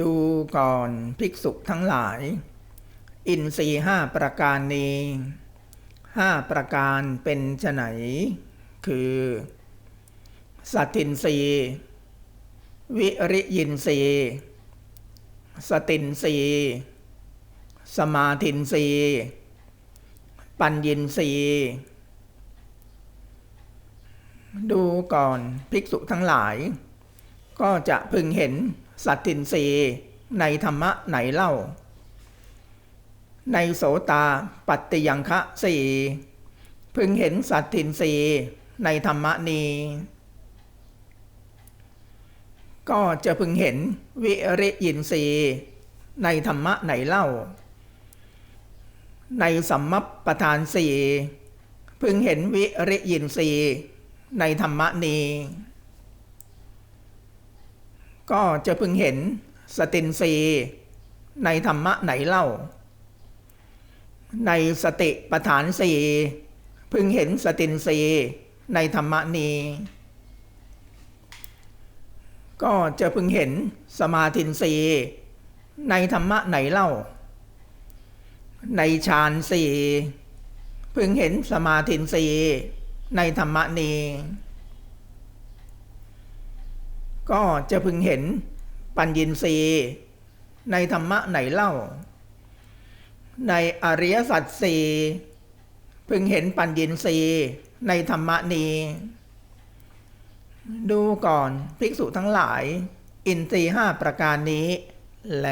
ดูก่อนภิกษุทั้งหลาย อินทรีห้าประการนี้ห้าประการเป็นไฉนคือสัตินรีย์วิริยินรีย์สตินรีย์สมาธินรีย์ปัญญินรีย์ดูก่อนภิกษุทั้งหลาย ก็จะพึงเห็น สัตทินรีในธรรมะไหนเล่า ในโสตาปัตติยังคะสี่พึงเห็นสัตทินรีในธรรมะนี้ ก็จะพึงเห็นวิริยินรีในธรรมะไหนเล่า ในสัมมัปปทานสี่พึงเห็นวิริยินรีในธรรมะนี้ ก็จะพึงเห็นสตินรีในธรรมะไหนเล่า ในสติปฐานสีพึงเห็นสตินรีในธรรมะนี้ ก็จะพึงเห็นสมาธินรีในธรรมะไหนเล่า ในฌานสี่พึงเห็นสมาธินรีในธรรมะนี้ ก็จะพึงเห็นปัญญินรีย์ในธรรมะไหนเล่า ในอริยสัจสี่พึงเห็นปัญญินรีย์ในธรรมะนี้ ดูก่อนภิกษุทั้งหลาย อินทรีห้าประการนี้แล